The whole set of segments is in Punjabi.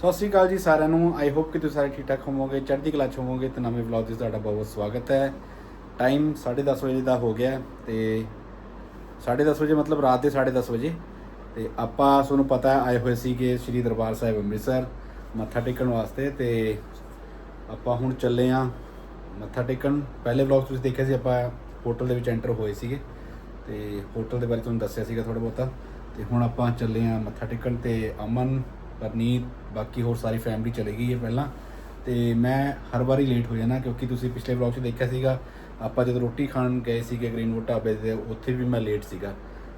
ਸਤਿ ਸ਼੍ਰੀ ਅਕਾਲ ਜੀ ਸਾਰਿਆਂ ਨੂੰ। ਆਈ ਹੋਪ ਕਿ ਤੁਸੀਂ ਸਾਰੇ ਠੀਕ ਠਾਕ ਹੋਵੋਗੇ, ਚੜ੍ਹਦੀ ਕਲਾ 'ਚ ਹੋਵੋਗੇ। ਤੇ ਨਵੇਂ ਵਲੌਗ 'ਚ ਤੁਹਾਡਾ ਬਹੁਤ ਬਹੁਤ ਸਵਾਗਤ ਹੈ। ਟਾਈਮ 10:30 ਵਜੇ ਦਾ ਹੋ ਗਿਆ ਹੈ ਤੇ 10:30 ਵਜੇ ਮਤਲਬ ਰਾਤ ਦੇ 10:30 ਵਜੇ। ਤੇ ਆਪਾਂ, ਤੁਹਾਨੂੰ ਪਤਾ ਆਏ ਹੋਏ ਸੀਗੇ ਸ੍ਰੀ ਦਰਬਾਰ ਸਾਹਿਬ ਅੰਮ੍ਰਿਤਸਰ ਮੱਥਾ ਟੇਕਣ ਵਾਸਤੇ। ਤੇ ਆਪਾਂ ਹੁਣ ਚੱਲੇ ਆ ਮੱਥਾ ਟੇਕਣ। ਪਹਿਲੇ ਵਲੌਗ ਤੁਸੀਂ ਦੇਖਿਆ ਸੀ, ਆਪਾਂ ਹੋਟਲ ਦੇ ਵਿੱਚ ਐਂਟਰ ਹੋਏ ਸੀਗੇ। ਤੇ ਹੋਟਲ ਦੇ ਬਾਰੇ ਤੁਹਾਨੂੰ ਦੱਸਿਆ ਸੀਗਾ ਥੋੜਾ ਬਹੁਤਾ। ਤੇ ਹੁਣ ਆਪਾਂ ਚੱਲੇ ਆ ਮੱਥਾ ਟੇਕਣ ਤੇ ਅਮਨ ਪਰਨੀਤ ਬਾਕੀ ਹੋਰ ਸਾਰੀ ਫੈਮਿਲੀ ਚਲੇ ਗਈ ਹੈ ਪਹਿਲਾਂ। ਤੇ ਮੈਂ ਹਰ ਵਾਰੀ ਲੇਟ ਹੋ ਜਾਣਾ ਕਿਉਂਕਿ ਤੁਸੀਂ ਪਿਛਲੇ ਵਲੌਗ 'ਚ ਦੇਖਿਆ ਸੀਗਾ, ਆਪਾਂ ਜਦੋਂ ਰੋਟੀ ਖਾਣ ਗਏ ਸੀਗੇ ਗ੍ਰੀਨਵੁੱਡ ਢਾਬੇ ਤੇ, ਉੱਥੇ ਵੀ ਮੈਂ ਲੇਟ ਸੀਗਾ।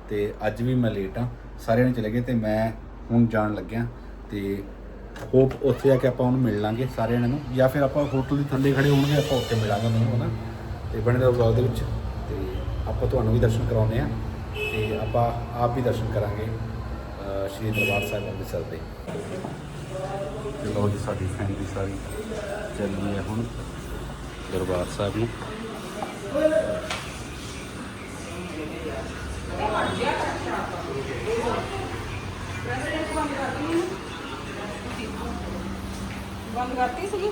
ਤੇ ਅੱਜ ਵੀ ਮੈਂ ਲੇਟ ਆ ਸਾਰਿਆਂ ਨੇ ਚਲੇ ਗਏ ਤੇ ਮੈਂ ਹੁਣ ਜਾਣ ਲੱਗਿਆ। ਤੇ ਹੋਪ ਉੱਥੇ ਆ ਕੇ ਆਪਾਂ ਉਹਨੂੰ ਮਿਲ ਲਾਂਗੇ ਸਾਰਿਆਂ ਨੂੰ ਜਾਂ ਫਿਰ ਆਪਾਂ ਹੋਟਲ ਦੇ ਥੱਲੇ ਖੜੇ ਹੋਣਗੇ, ਆਪਾਂ ਉੱਥੇ ਮਿਲਾਂਗੇ ਉਹਨੂੰ ਹਨਾ ਤੇ ਬਣੇ ਰਹੋ ਵਲੌਗ ਦੇ ਵਿੱਚ। ਤੇ ਆਪਾਂ ਤੁਹਾਨੂੰ ਵੀ ਦਰਸ਼ਨ ਕਰਾਉਨੇ ਆ ਤੇ ਆਪਾਂ ਆਪ ਵੀ ਦਰਸ਼ਨ ਕਰਾਂਗੇ। ਸ਼੍ਰੀ ਦਰਬਾਰ ਸਾਹਿਬ ਅੰਮ੍ਰਿਤਸਰ ਦੇ ਚਲੋ ਜੀ ਸਾਡੀ ਫੈਮਿਲੀ ਸਾਰੀ ਚੱਲੀ ਹੈ ਹੁਣ ਦਰਬਾਰ ਸਾਹਿਬ ਨੂੰ ਬੰਦ ਕਰਤੀ ਸੀਗੀ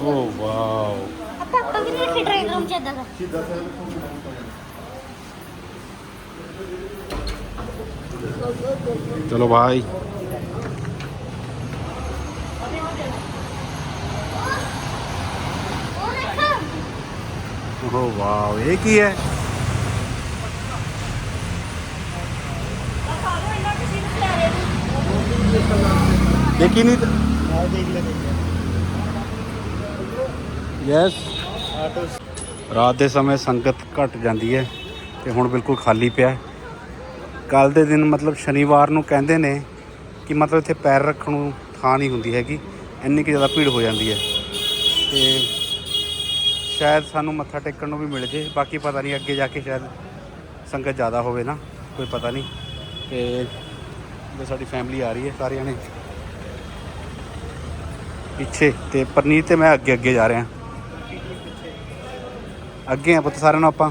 ਓ ਵਾਓ ਆਪਾਂ ਆਪਾਂ ਵੀ ਨਹੀਂ ਸੀ ਡਰਾਈਵ ਰੂਮ ਚ ਏਦਾਂ ਦਾ ਚਲੋ ਭਾਈ ਉਹ ਦੇਖੋ ਓ ਵਾਓ, ਇਹ ਕੀ ਹੈ? ਦੇਖੀ ਨਹੀਂ ਯੈਸ ਰਾਤ ਦੇ ਸਮੇਂ ਸੰਗਤ ਘਟ ਜਾਂਦੀ ਹੈ ਤੇ ਹੁਣ ਬਿਲਕੁਲ ਖਾਲੀ ਪਿਆ ਕੱਲ ਦੇ ਦਿਨ ਮਤਲਬ ਸ਼ਨੀਵਾਰ ਨੂੰ ਕਹਿੰਦੇ ਨੇ ਕਿ ਮਤਲਬ ਇੱਥੇ ਪੈਰ ਰੱਖਣ ਨੂੰ ਥਾਂ ਨਹੀਂ ਹੁੰਦੀ ਹੈਗੀ, ਇੰਨੀ ਕਿ ਜ਼ਿਆਦਾ ਭੀੜ ਹੋ ਜਾਂਦੀ ਹੈ। ਤੇ ਸ਼ਾਇਦ ਸਾਨੂੰ ਮੱਥਾ ਟੇਕਣ ਨੂੰ ਵੀ ਮਿਲ ਜੇ, ਬਾਕੀ ਪਤਾ ਨਹੀਂ ਅੱਗੇ ਜਾ ਕੇ ਸ਼ਾਇਦ ਸੰਗਤ ਜ਼ਿਆਦਾ ਹੋਵੇ ਨਾ, ਕੋਈ ਪਤਾ ਨਹੀਂ। ਤੇ ਜੋ ਸਾਡੀ ਫੈਮਿਲੀ ਆ ਰਹੀ ਹੈ ਸਾਰੇ ਨੇ। ਪਿੱਛੇ ਤੇ ਪਰਨੀਤ ਤੇ ਮੈਂ ਅੱਗੇ ਅੱਗੇ ਜਾ ਰਿਹਾ। ਅੱਗੇ ਆ ਪੁੱਤ ਸਾਰਿਆਂ ਨੂੰ ਆਪਾਂ।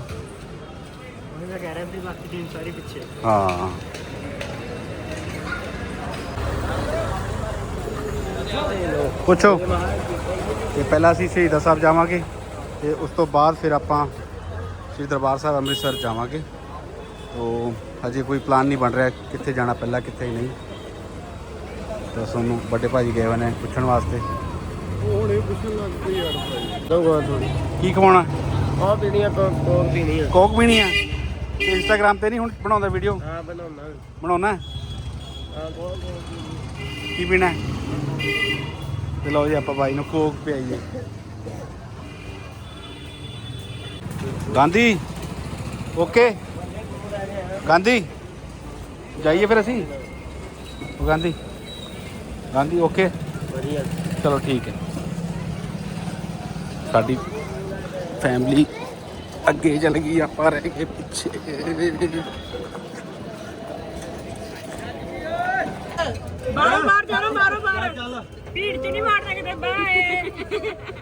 ਕਹਿ ਰਿਹਾ ਵੀ ਬਾਕੀ ਟੀਮ ਸਾਰੀ ਪਿੱਛੇ ਹਾਂ। ਪੁੱਛੋ। ਤੇ ਪਹਿਲਾਂ ਅਸੀਂ ਸ਼ਹੀਦਾਂ ਸਾਹਿਬ ਜਾਵਾਂਗੇ ਤੇ ਉਸ ਤੋਂ ਬਾਅਦ ਫਿਰ ਆਪਾਂ ਸ੍ਰੀ ਦਰਬਾਰ ਸਾਹਿਬ ਅੰਮ੍ਰਿਤਸਰ ਜਾਵਾਂਗੇ। ਤੋ ਹਜੇ ਕੋਈ ਪਲਾਨ ਨਹੀਂ ਬਣ ਰਿਹਾ ਕਿੱਥੇ ਜਾਣਾ ਪਹਿਲਾਂ ਕਿੱਥੇ ਨਹੀਂ। ਤਾਂ ਸਾਨੂੰ ਵੱਡੇ ਭਾਜੀ ਗਏ ਹੋਏ ਨੇ ਪੁੱਛਣ ਵਾਸਤੇ। ਹੁਣ ਇਹ ਪੁੱਛਣ ਲੱਗ ਪਈ ਯਾਰ ਭਾਈ। ਦਊਗਾ ਥੋੜੀ ਕੀ ਖਵਾਉਣਾ? ਆ ਪੀਣੀ ਆ ਕੋਕ ਕੋਕ ਪੀਣੀ ਆ। ਕੋਕ ਪੀਣੀ ਆ? ਇੰਸਟਾਗ੍ਰam ਤੇ ਨਹੀਂ ਹੁਣ ਬਣਾਉਂਦਾ ਵੀਡੀਓ ਹਾਂ ਬਣਾਉਣਾ ਬਣਾਉਣਾ? ਹਾਂ ਕੀ ਪੀਣਾ? ਤੇ ਲਓ ਜੀ ਆਪਾਂ ਬਾਈ ਨੂੰ ਕੋਕ ਪਿਆਈਏ। ਗਾਂਧੀ? ਓਕੇ। ਗਾਂਧੀ? ਜਾਈਏ ਫਿਰ ਅਸੀਂ? ਉਹ ਗਾਂਧੀ। ਗਾਂਧੀ ਓਕੇ। ਵਧੀਆ। ਚਲੋ ਠੀਕ ਹੈ। ਸਾਡੀ ਫੈਮਿਲੀ ਅੱਗੇ ਚਲ ਗਈ ਆਪਾਂ ਰਹਿ ਗਏ ਪਿੱਛੇ। ਬਾਹਰੋਂ ਬਾਹਰ ਜਾਣਾ ਬਾਹਰੋਂ ਬਾਹਰ ਭੀੜ ਚ ਨਹੀਂ ਮਾਰਨਾ ਕਿਤੇ ਬਾਏ।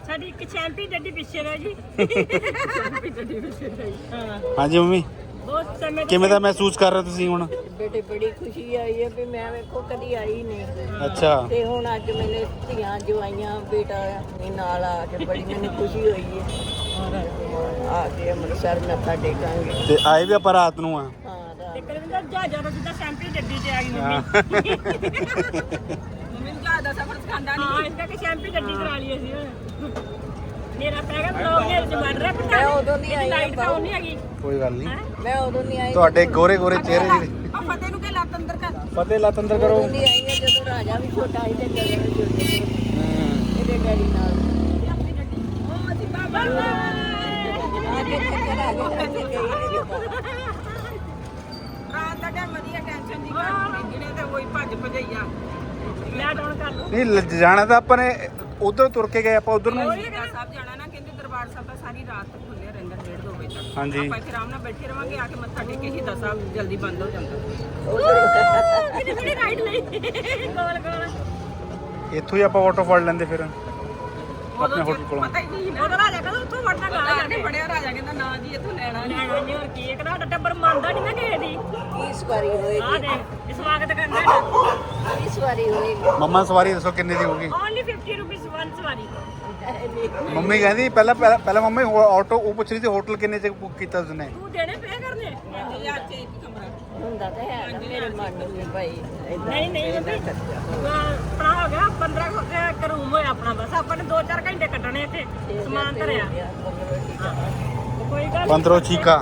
ਸਾਡੀ ਇੱਕ ਚੈਂਪੀ ਡੱਡੀ ਪਿੱਛੇ ਰਹਿ ਜੀ ਚੈਂਪੀ ਡੱਡੀ ਪਿੱਛੇ ਰਹੀ ਹਾਂ ਹਾਂਜੀ ਮੰਮੀ ਬਹੁਤ ਸਮੇਂ ਤੋਂ- ਕਿਵੇਂ ਦਾ ਮਹਿਸੂਸ ਕਰ ਰਹੇ ਤੁਸੀਂ ਹੁਣ? ਬੇਟੇ ਬੜੀ ਖੁਸ਼ੀ ਆਈ ਹੈ ਵੀ ਮੈਂ ਵੇਖੋ ਕਦੀ ਆਈ ਨਹੀਂ। ਅੱਛਾ। ਤੇ ਹੁਣ ਅੱਜ ਮੈਨੇ ਧੀਆਂ ਜਵਾਈਆਂ ਬੇਟਾ ਨਾਲ ਆ ਕੇ ਬੜੀ ਮੈਨੂੰ ਖੁਸ਼ੀ ਹੋਈ ਹੈ। ਆ ਕੇ ਅੰਮ੍ਰਿਤਸਰ ਮੱਥਾ ਟੇਕਾਂਗੇ। ਤੇ ਆਏ ਵੀ ਆਪਾਂ ਰਾਤ ਨੂੰ ਆ? ਹਾਂ ਰਾਤ ਤੇ ਕਰਵਿੰਦਰ ਜਹਾਜ਼ਾਂ ਤੋਂ ਜਿੱਦਾਂ ਚੈਂਪੀ ਡੱਡੀ ਤੇ ਆ ਗਈ ਮੰਮੀ। ਮੰਮੀ ਨੂੰ ਜਹਾਜ਼ ਦਾ ਸਫ਼ਰ ਸਿਖਾਉਂਦਾ ਨਹੀਂ ਹਾਂ ਇਸ ਕਰਕੇ ਚੈਂਪੀ ਡੱਡੀ ਕਰਾ ਲਈ ਅਸੀਂ। ਹੁਣ ਮੇਰਾ ਪੈਗਾ ਬਲੌਗ ਨੇ ਚ ਬਣ ਰਿਹਾ ਮੈਂ ਉਦੋਂ ਦੀ ਆਈ ਲਾਈਟ ਤਾਂ ਉਹ ਨਹੀਂ ਹੈਗੀ। ਕੋਈ ਗੱਲ ਨਹੀਂ। ਮੈਂ ਉਦੋਂ ਨਹੀਂ ਆਈ। ਤੁਹਾਡੇ ਗੋਰੇ ਗੋਰੇ ਚਿਹਰੇ ਜਿਹੜੇ। ਆ ਫਤਿਹ ਨੂੰ ਕਿ ਲੱਤ ਅੰਦਰ ਕਰ? ਫਤਿਹ ਲੱਤ ਅੰਦਰ ਕਰੋ। ਦੀ ਆਈ ਹਾਂ ਜਦੋਂ ਰਾਜਾ ਵੀ ਛੋਟਾ ਸੀ ਤੇ ਜਦੋਂ। ਇਹਦੇ ਡੈਡੀ ਨਾਲ ਉਹ ਅਸੀਂ ਬਾਬਾ ਆ ਕੇ ਚੱਕਰ ਆ ਗਿਆ ਤੇ ਗਈ ਨਹੀਂ ਰਾਤ ਦਾ ਟਾਈਮ ਵਧੀਆ ਟੈਨਸ਼ਨ ਦੀ ਘਰ ਜਿਹਨੇ ਤੇ ਉਹੀ ਭੱਜ ਭਜਈਆ ਲੈਟ ਆਨ ਕਰ ਲਓ ਨਹੀਂ ਲ- ਜਾਣਾ ਤਾਂ ਆਪਾਂ ਨੇ ਉਧਰ ਤੁਰ ਕੇ ਗਏ ਆਪਾਂ ਉਧਰ ਨੂੰ। ਸਾਹਿਬ ਜਾਣਾ ਨਾ ਕਹਿੰਦੇ ਦਰਬਾਰ ਸਾਹਿਬ ਦਾ ਸਾਰੀ ਰਾਤ ਖੁੱਲਿਆ ਰਹਿੰਦਾ 1:30 ਦੋ ਵਜੇ ਤੱਕ। ਹਾਂਜੀ। ਆਪਾਂ ਇੱਥੇ ਆਰਾਮ ਨਾਲ ਬੈਠੇ ਰਵਾਂਗੇ ਆ ਕੇ ਮੱਥਾ ਟੇਕ ਕੇ ਸ਼ਹੀਦਾਂ ਸਾਹਿਬ ਜਲਦੀ ਬੰਦ ਹੋ ਜਾਂਦਾ। ਰਾਈਡ ਲਈ? ਇੱਥੋਂ ਹੀ ਆਪਾਂ ਆਟੋ ਫੜ ਲੈਂਦੇ ਫਿਰ। ਆਪਣੇ ਹੋਟਲ ਕੋਲੋਂ। ਪਤਾ ਹੀ ਨਹੀਂ ਉਹਦਾ ਰਾਜਾ ਕਹਿੰਦਾ ਉੱਥੋਂ ਵੜਨਾ ਗਾ ਜਾ ਕੇ। ਬੜਿਆ ਰਾਜਾ ਕਹਿੰਦਾ ਨਾ ਜੀ ਇੱਥੋਂ ਲੈਣਾ ਨਹੀਂ। ਲੈਣਾ ਨਹੀਂ ਹੋਰ ਕੀ ਦਾ ਸਾਡਾ ਟੱਬਰ ਮੰਨਦਾ ਨਹੀਂ ਨਾ ਕਿਸੇ ਦੀ। ਇਸ ਵਾਰੀ ਹੋਏਗੀ। ਆ ਦੇ ਇਹ ਸਵਾਗਤ ਕਰਨਾ ਹੈ ਇਸ ਵਾਰੀ ਹੋਏਗੀ। ਮੰਮਾ ਸਵਾਰੀ ਦੱਸੋ ਕਿੰਨੇ ਦੀ ਹੋਊਗੀ? ਓਨਲੀ 50 ਰੁਪੀਸ ਵਨ ਸਵਾਰੀ। ਮੰਮੀ ਕਹਿੰਦੀ ਪਹਿਲਾਂ ਪਹਿਲਾਂ ਮੰਮੀ ਆਟੋ ਉਹ ਪੁੱਛ ਰਹੀ ਸੀ ਹੋਟਲ ਕਿੰਨੇ ਚ ਬੁੱਕ ਕੀਤਾ ਉਸਨੇ। ਤੂੰ ਦੇਣੇ ਪੇ ਕਰਨੇ? 5000 ਚ ਇੱਕ ਕਮਰਾ। ਹੁੰਦਾ ਤਾਂ ਹੈ ਨਾ ਮੇਰੇ ਮਨ ਨੂੰ ਭਾਈ ਨਹੀਂ ਨਹੀਂ ਮੰਮੀ ਆਪਣਾ ਹੋ ਗਿਆ 15 ਕੁ ਇੱਕ ਰੂਮ ਹੋਇਆ ਆਪਣਾ ਬਸ ਆਪਾਂ ਨੇ 2-4 ਘੰਟੇ ਕੱਟਣੇ ਇੱਥੇ ਸਮਾਨ ਧਰਿਆ। ਕੋਈ ਗੱਲ ਨੀ। ਪੰਦਰੋ ਚੀਕਾ।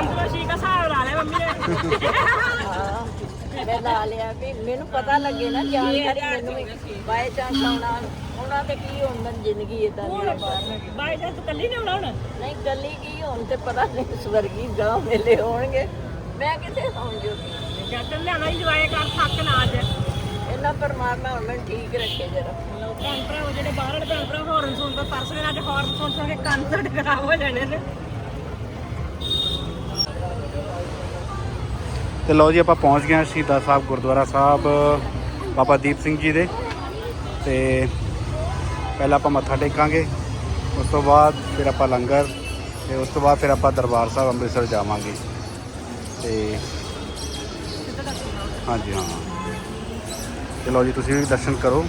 ਅੰਦਰੋਂ ਸ਼ੀਕ ਹਿਸਾਬ ਲਾ ਲਿਆ ਮੰਮੀ ਨੇ। ਮੈਂ ਲਾ ਲਿਆ ਵੀ ਮੈਨੂੰ ਪਤਾ ਲੱਗੇ ਨਾ ਜਾਣਕਾਰੀ ਮੈਨੂੰ ਬਾਏ ਚਾਂਸ ਆਉਣਾ। ਉਹਨਾਂ ਤੇ ਕੀ ਹੁੰਦਾ ਜ਼ਿੰਦਗੀ ਇਦਾਂ ਦੀ ਆ ਬਾਹਰ ਨਾ ਬਾਈ ਜੀ ਤੂੰ ਕੱਲੀ ਨਹੀਂ ਆਉਣਾ ਹੁਣ? ਨਹੀਂ ਗੱਲੀ ਕੀ ਹੋਣ ਤੇ ਪਤਾ ਨਹੀਂ ਸਵਰਗੀ ਗਾਂ ਮੇਲੇ ਹੋਣਗੇ। ਮੈਂ ਕਿੱਥੇ ਹੋਣ ਜੋਗੀ ਜੱਟ ਲਿਆਣਾ ਹੀ ਜਵਾਏ ਕਰ ਥੱਕ ਨਾ ਅੱਜ ਇਹਨਾਂ ਪਰਮਾਤਮਾ ਮੈਨੂੰ ਠੀਕ ਰੱਖੇ ਜਰਾ। ਭੈਣ ਭਰਾ ਉਹ ਜਿਹੜੇ ਬਾਹਰ ਵਾਲੇ ਭੈਣ ਭਰਾ ਹੌਰਨ ਸੁਣ ਕੇ ਤਰਸ ਨੇ ਅੱਜ ਹੌਰਨ ਸੁਣ ਸੁਣ ਕੇ ਕੰਨ ਖਰਾਬ ਹੋ ਜਾਣੇ ਨੇ। ਤੇ ਲਓ ਜੀ ਆਪਾਂ ਪਹੁੰਚ ਗਏ ਹਾਂ ਸ਼ਹੀਦਾਂ ਸਾਹਿਬ ਗੁਰਦੁਆਰਾ ਸਾਹਿਬ ਬਾਬਾ ਦੀਪ ਸਿੰਘ ਜੀ ਦੇ। ਤੇ ਪਹਿਲਾਂ ਆਪਾਂ ਮੱਥਾ ਟੇਕਾਂਗੇ ਉਸ ਤੋਂ ਬਾਅਦ ਫਿਰ ਆਪਾਂ ਲੰਗਰ ਤੇ ਉਸ ਤੋਂ ਬਾਅਦ ਫਿਰ ਆਪਾਂ ਦਰਬਾਰ ਸਾਹਿਬ ਅੰਮ੍ਰਿਤਸਰ ਜਾਵਾਂਗੇ। ਤੇ ਹਾਂਜੀ ਹਾਂ। ਚਲੋ ਜੀ ਤੁਸੀਂ ਵੀ ਦਰਸ਼ਨ ਕਰੋ।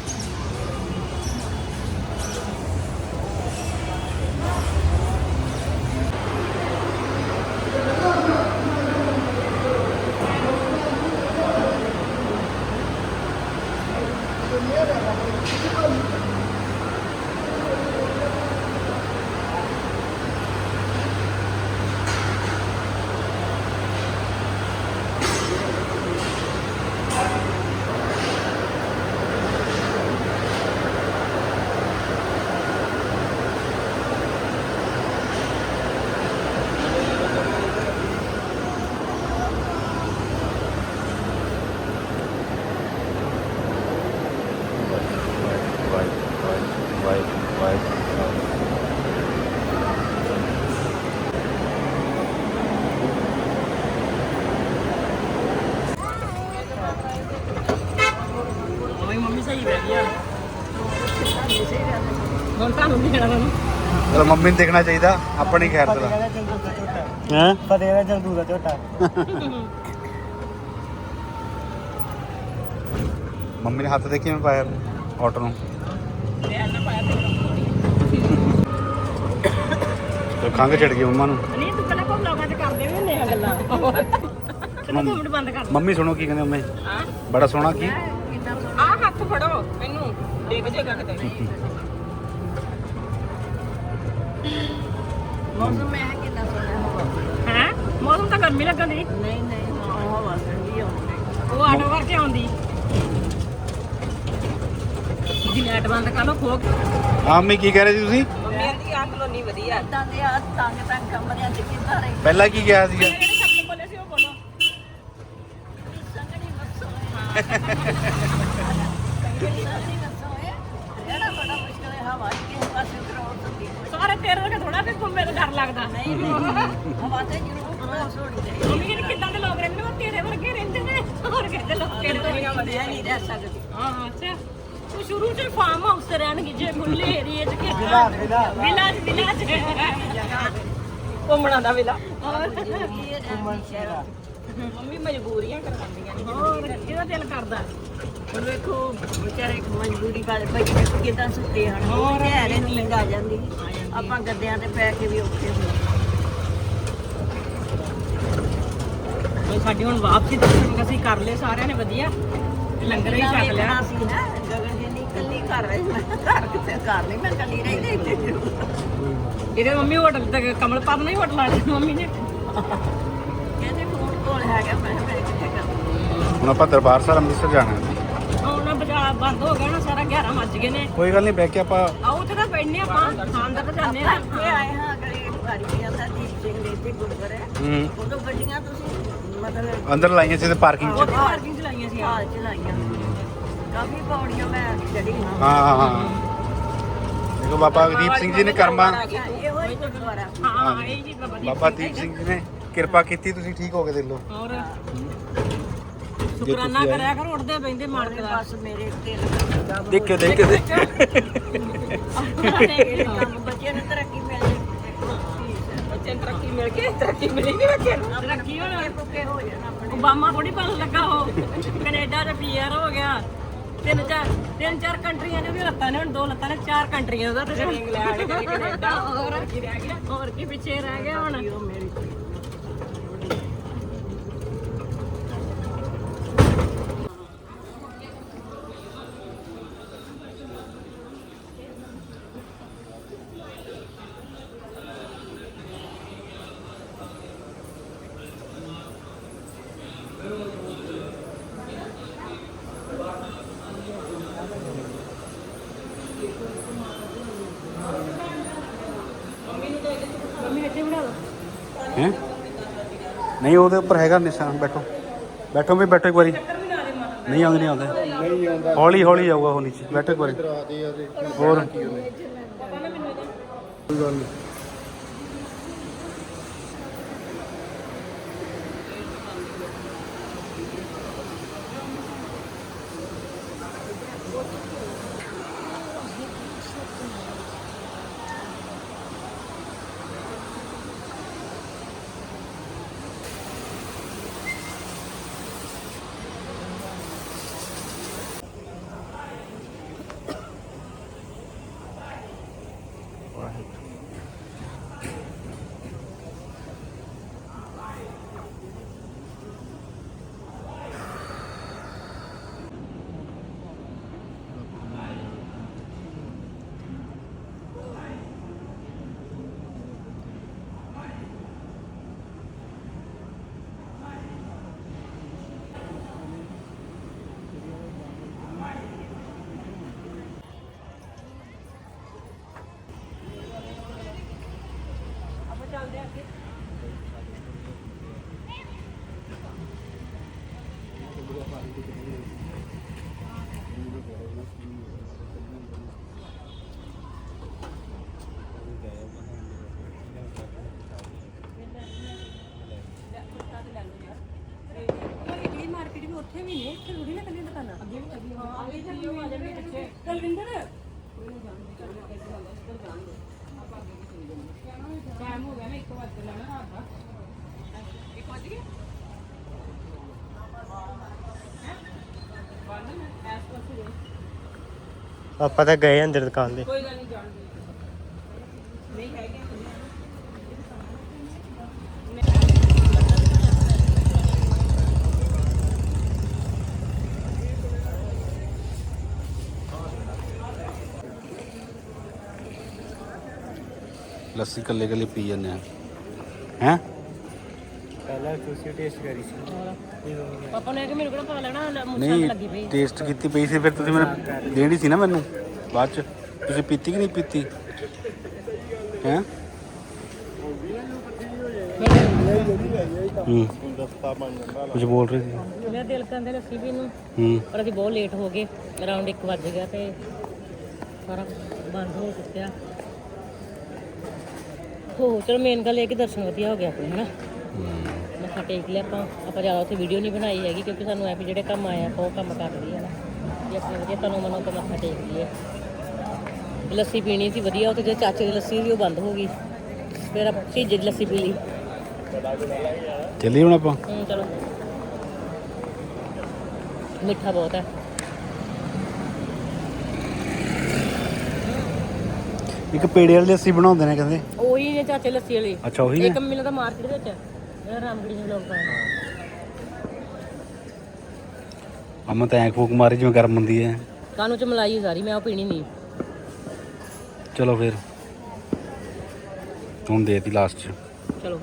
ਚਲੋ ਮੰਮੀ ਨੂੰ ਦੇਖਣਾ ਚਾਹੀਦਾ ਆਪਣੀ ਖੈਰ ਦਾ ਹੈ? ਫਤਿਹ ਦਾ ਜਲਦੂ ਦਾ ਝੋਟਾ। ਮੰਮੀ ਨੇ ਹੱਥ ਦੇ ਕਿਵੇਂ ਪਾਇਆ ਆਟੋ ਨੂੰ ਖੰਗ ਚੜ ਗਈ ਮੰਮਾ ਨੂੰ। ਨਹੀਂ ਤੂੰ ਪਹਿਲਾਂ ਕੋਲ ਲੋਕਾਂ ਚ ਕਰਦੇ ਵੀ ਹੁੰਦੇ ਆ ਗੱਲਾਂ। ਚਲੋ ਬੰਦ ਕਰ ਮੰਮੀ ਸੁਣੋ ਕੀ ਕਹਿੰਦੇ ਮੰਮੀ। ਬੜਾ ਸੋਹਣਾ ਕੀ? ਆ ਹੱਥ ਫੜੋ ਮੈਨੂੰ। ਡਿੱਗ ਜਾਏਗਾ ਕਿਤੇ ਮੌਸਮ ਹੈ ਕਿੰਨਾ ਸੋਹਣਾ ਹਵਾ। ਹੈ? ਮੌਸਮ ਤਾਂ ਗਰਮੀ ਲੱਗਣ ਦੀ। ਨਹੀਂ ਨਹੀਂ ਹਵਾ ਠੰਡੀ ਆਉਂਦੀ ਉਹ ਆਟੋ ਕਰਕੇ ਆਉਂਦੀ। ਜੀ ਲਾਈਟ ਬੰਦ ਕਰ ਲੋ ਖੋਕ ਹਾਂ ਮੰਮੀ ਕੀ ਕਹਿ ਰਹੇ ਸੀ ਤੁਸੀਂ? ਆ ਕਲੋਨੀ ਵਧੀਆ। ਇਦਾਂ ਦੇ ਆ ਤੰਗ ਤੰਗ ਕਮਰਿਆਂ 'ਚ ਕਿੱਦਾਂ ਰਹੀ ਪਹਿਲਾਂ ਕੀ ਕਿਹਾ ਸੀਗਾ ਜਿਹੜੇ ਸ਼ਬਦ ਬੋਲੇ ਸੀ ਉਹ ਬੋਲੋ। ਸੰਗਣੀ ਬੱਸੋਂ ਹੈ। ਸੰਗਣੀ ਬੱਸੋਂ ਹੈ ਰਹਿਣਾ ਬੜਾ ਮੁਸ਼ਕਲ ਹੈ ਹਵਾ 'ਚ ਕਿਸੇ ਪਾਸੇ ਕਰੋ ਸੰਦੀ ਸਾਰੇ ਤੇਰੇ ਵਰਗੇ ਥੋੜਾ ਵੀ ਘੁੰਮੇ ਤੋਂ ਡਰ ਲੱਗਦਾ। ਨਹੀਂ ਨਹੀਂ। ਹਵਾ ਤੇ ਜ਼ਰੂਰ ਕ੍ਰੋਸ ਹੋਣੀ ਚਾਹੀਦੀ ਮੰਮੀ ਕਹਿੰਦੀ ਕਿੱਦਾਂ ਦੇ ਲੋਕ ਰਹਿੰਦੇ ਨੇ ਉਹ ਤੇਰੇ ਵਰਗੇ ਰਹਿੰਦੇ ਨੇ। ਹੋਰ ਕਹਿੰਦੇ ਲੋਕ ਕਿਹੜੇ ਤੋਂ ਮੈਂ ਨਹੀਂ ਰਹਿ ਸਕਦੀ। ਹਾਂ ਅੱਛਾ। ਤੂੰ ਸ਼ੁਰੂ ਚ ਫਾਰਮ ਹਾਊਸ ਤੇ ਰਹਿਣਗੇ ਜੇ ਖੁੱਲੇ ਏਰੀਏ ਚ ਕਿ ਵਿਲਾਸ ਵਿਲਾਸ ਵਿਲਾਜ ਵਿਲਾਜ ਘੁੰਮਣਾ ਦਾ ਵਿਲਾ। ਘੁੰਮਣ ਸ਼ਹਿਰਾ ਮੰਮੀ ਮਜਬੂਰੀਆਂ ਕਰਵਾਉਂਦੀਆਂ ਨੇ। ਹੋਰ ਕਿਹਦਾ ਦਿਲ ਕਰਦਾ? ਹੁਣ ਵੇਖੋ ਵਿਚਾਰੇ ਮਜਬੂਰੀ ਵਾਲੇ ਬੱਚੇ ਕਿਦਾਂ ਸੁੱਤੇ ਹਨ। ਹੋਰ? ਧਿਆਨ ਨੀਂਦ ਆ ਜਾਂਦੀ। ਆਪਾਂ ਗੱਦਿਆਂ ਤੇ ਪੈ ਕੇ ਵੀ ਉਹ ਸਾਡੀ ਹੁਣ ਵਾਪਸੀ ਦਰਸ਼ਨ ਅਸੀਂ ਕਰ ਲਏ ਸਾਰਿਆਂ ਨੇ ਵਧੀਆ। ਲੰਗਰ ਹੀ ਛਕ ਲਿਆ। ਸੀ ਨਾ ਗਗਨ ਜੀ ਨਹੀਂ ਕੱਲੀ ਘਰ ਰਹੀ ਮੈਂ ਘਰ ਕਿੱਥੇ ਘਰ ਨਹੀਂ ਮੈਂ ਕੱਲੀ ਰਹੀ ਤੇ ਇੱਥੇ। ਜ਼ਰੂਰ ਇਹਦੇ ਮੰਮੀ ਹੋਟਲ ਤੇ ਕਮਲ ਪਦ ਨਹੀਂ ਹੋਟਲ ਵਾਲੇ ਮੰਮੀ ਨੇ। ਕਹਿੰਦੇ ਫੋਨ ਕੋਲ ਹੈਗਾ ਮੈਂ ਕਿਹਾ ਮੈਂ ਕਿੱਥੇ ਕਰਾਂ। ਹੁਣ ਆਪਾਂ ਦਰਬਾਰ ਸਾਹਿਬ ਅੰਮ੍ਰਿਤਸਰ ਜਾਣਾ ਹੈ। ਹੁਣ ਬਾਜ਼ਾਰ ਬੰਦ ਹੋ ਗਿਆ ਨਾ ਸਾਰਾ 11 ਵੱਜ ਗਏ ਨੇ। ਕੋਈ ਗੱਲ ਨਹੀਂ ਬਹਿ ਕੇ ਆਪਾਂ ਆਓ ਉੱਥੇ ਤਾਂ ਬੈਠਨੇ ਆਪਾਂ ਖਾਂਦਾ ਤਾਂ ਜਾਂਦੇ ਆ। ਇੱਥੇ ਆਏ ਹਾਂ ਅਗਲੇ ਵਾਰੀ ਜਾਂਦਾ ਦੀਪ ਸਿੰਘ ਦੇ ਇੱਥੇ ਗੁਰਦੁਆਰਾ ਹੈ। ਹੂੰ। ਉਦੋਂ ਗੱਡੀਆਂ ਤੁਸੀਂ ਮਤਲਬ ਅੰਦਰ ਲਾਈਆਂ ਸੀ ਤੇ ਪਾਰਕਿੰਗ 'ਚ। ਉੱਥੇ ਪਾਰਕਿੰਗ ਚ ਲਾਈਆਂ ਸੀ ਹਾਲ ਚਲਾਈਆਂ ਕਾਫੀ ਪੌੜੀਆਂ ਮੈਂ ਚੜੀ ਹਾਂ। ਹਾਂ ਹਾਂ ਹਾਂ। ਦੇਖੋ ਬਾਬਾ ਦੀਪ ਸਿੰਘ ਜੀ ਨੇ ਕਰਮਾ ਇਹੋ ਹੀ ਗੁਰਦੁਆਰਾ। ਹਾਂ ਇਹ ਜੀ ਬਾਬਾ ਜੀ ਬਾਬਾ ਦੀਪ ਸਿੰਘ ਜੀ ਨੇ ਕਿਰਪਾ ਕੀਤੀ ਤੁਸੀਂ ਠੀਕ ਹੋ ਗਏ ਦਿਲੋਂ? ਹੋਰ? ਸ਼ੁਕਰਾਨਾ ਕਰਿਆ ਕਰ ਉੱਠਦੇ ਬੈਂਦੇ ਮਾਰ ਕੇ ਬਸ ਮੇਰੇ ਦਿਲ ਦਾ ਦੇਖਿਓ। ਦੇਖਿਓ ਬੱਚਿਆਂ ਨੂੰ ਤਰੱਕੀ ਮਿਲ ਜੇ। ਬੱਚੇ ਨੂੰ ਤਰੱਕੀ ਮਿਲ ਕੇ ਤਰੱਕੀ ਮਿਲੀ ਨਹੀਂ ਬੱਚੇ ਨੂੰ। ਤਰੱਕੀ ਹੋਣਾ। ਪੁੱਕੇ ਹੋ ਜਾਣ। ਓਬਾਮਾ ਥੋੜੀ ਪਤਾ ਲੱਗਾ ਹੋ ਕੈਨੇਡਾ ਦੇ ਪੀਆਰ ਹੋ ਗਿਆ। ਤਿੰਨ ਚਾਰ ਤਿੰਨ ਚਾਰ ਕੰਟਰੀਆਂ ਨੇ ਵੀ ਲੱਤਾਂ ਨੇ ਹੁਣ ਦੋ ਲੱਤਾਂ ਨੇ ਚਾਰ ਕੰਟਰੀਆਂ ਦਾ ਤੇ ਇੰਗਲੈਂਡ ਕੈਨੇਡਾ। ਹੋਰ ਕੀ ਰਹਿ ਗਿਆ ਹੋਰ ਕੀ ਪਿੱਛੇ ਰਹਿ ਗਿਆ ਹੁਣ। ਹੈ? ਨਹੀਂ ਉਹਦੇ ਉੱਪਰ ਹੈਗਾ ਨਿਸ਼ਾਨ ਬੈਠੋ। ਬੈਠੋ ਵੀ ਬੈਠੋ ਇੱਕ ਵਾਰੀ। ਨਹੀਂ ਆਉਂਦੇ ਨਹੀਂ ਆਉਂਦੇ। ਨਹੀਂ ਆਉਂਦਾ ਹੌਲੀ ਹੌਲੀ ਆਊਗਾ ਉਹ ਨੀਚੇ। ਬੈਠੋ ਇੱਕ ਵਾਰੀ। ਹੋਰ। ਕੋਈ ਗੱਲ ਨਹੀਂ ਇਹ ਮਾਰਕੀਟ ਵੀ ਉੱਥੇ ਵੀ ਨੇ ਇੱਥੇ ਥੋੜੀ ਨਾ ਕੱਲੀ ਦੁਕਾਨਾਂ ਅੱਗੇ ਵੀ ਲੱਗੀ ਹਾਂ ਅੱਗੇ ਚੱਲੀ ਹੋ ਆ ਜਾਂਦੇ ਪਿੱਛੇ ਕਲਵਿੰਦਰ ਟਾਈਮ ਹੋ ਗਿਆ ਮੈਂ 1 ਵਜੇ ਲੈਣਾ ਰਾਤ ਦਾ 1 ਵਜੇ ਗਿਆ ਆਪਾਂ ਤਾਂ ਗਏ ਅੰਦਰ ਦੁਕਾਨ ਦੇ ਕੋਈ ਗੱਲ ਨਹੀਂ ਜਾਣਦੇ ਨਹੀਂ ਹੈਗੇ ਲੱਸੀ ਕੱਲੇ ਕੱਲੇ ਪੀ ਜਾਂਦੇ ਆ। ਹੈ? ਪਹਿਲਾਂ ਤੁਸੀਂ ਟੇਸਟ ਕਰੀ ਸੀ। ਪਾਪਾ ਨੇ ਕਿ ਮੈਨੂੰ ਕਿਹੜਾ ਪਤਾ ਲੈਣਾ ਮੁੱਛਾਂ ਲੱਗੀ ਪਈ। ਨਹੀਂ ਟੇਸਟ ਕੀਤੀ ਪਈ ਸੀ ਫਿਰ ਤੁਸੀਂ ਮੈਨੂੰ ਦੇਣੀ ਸੀ ਨਾ ਮੈਨੂੰ ਬਾਅਦ ਚ। ਤੁਸੀਂ ਪੀਤੀ ਕਿ ਨਹੀਂ ਪੀਤੀ? ਹੈ? ਕੁਝ ਬੋਲ ਰਹੇ ਸੀ। ਮੇਰਾ ਦਿਲ ਕਹਿੰਦੇ ਲੱਸੀ ਵੀ ਨੂੰ। ਹੂੰ। ਪਰ ਅਸੀਂ ਬਹੁਤ ਲੇਟ ਹੋ ਗਏ। ਅਰਾਊਂਡ 1 ਵਜ ਗਿਆ ਤੇ ਸਾਰਾ ਬੰਦ ਹੋ ਚੁੱਕਿਆ। ਹੋ ਚਲੋ ਮੇਨ ਗੱਲ ਇਹ ਕਿ ਦਰਸ਼ਨ ਵਧੀਆ ਹੋ ਗਿਆ ਆਪਣੇ ਹਨਾ? ਮੱਥਾ ਟੇਕ ਲਿਆ ਆਪਾਂ ਆਪਾਂ ਜ਼ਿਆਦਾ ਉੱਥੇ ਵੀਡੀਓ ਨਹੀਂ ਬਣਾਈ ਹੈਗੀ ਕਿਉਂਕਿ ਸਾਨੂੰ ਐ ਵੀ ਜਿਹੜੇ ਕੰਮ ਆਏ ਆਪਾਂ ਉਹ ਕੰਮ ਕਰ ਲਈਏ ਹਨਾ ਜੇ ਆਪਣੇ ਵਧੀਆ ਤਨੋਂ ਮਨੋਂ ਤੋਂ ਮੱਥਾ ਟੇਕ ਲਈਏ। ਲੱਸੀ ਪੀਣੀ ਸੀ ਵਧੀਆ ਉੱਥੇ ਜੇ ਚਾਚੇ ਦੀ ਲੱਸੀ ਸੀ ਉਹ ਬੰਦ ਹੋ ਗਈ। ਫਿਰ ਆਪਾਂ ਭੀਜੇ ਦੀ ਲੱਸੀ ਪੀ ਲਈ। ਚੱਲੀ ਹੁਣ ਆਪਾਂ? ਹੂੰ ਚਲੋ। ਮਿੱਠਾ ਬਹੁਤ ਹੈ। ਇੱਕ ਪੇੜੇ ਵਾਲੀ ਲੱਸੀ ਬਣਾਉਂਦੇ ਨੇ ਕਹਿੰਦੇ। ਉਹੀ ਨੇ ਚਾਚੇ ਲੱਸੀ ਵਾਲੀ। ਅੱਛਾ ਉਹੀ ਨੇ? ਇੱਕ ਦਾ ਮਾਰਕੀਟ ਵਿੱਚ। ਅਮਨ ਤਾਂ ਐਂ ਫੂਕ ਮਾਰੀ ਜਿਵੇਂ ਗਰਮ ਹੁੰਦੀ ਹੈ ਕਾਨੂੰ ਚ ਮਲਾਈ ਸਾਰੀ ਮੈਂ ਉਹ ਪੀਣੀ ਨਹੀਂ। ਚਲੋ ਫਿਰ। ਤੂੰ ਦੇਤੀ ਲਾਸਟ ਚ। ਚਲੋ।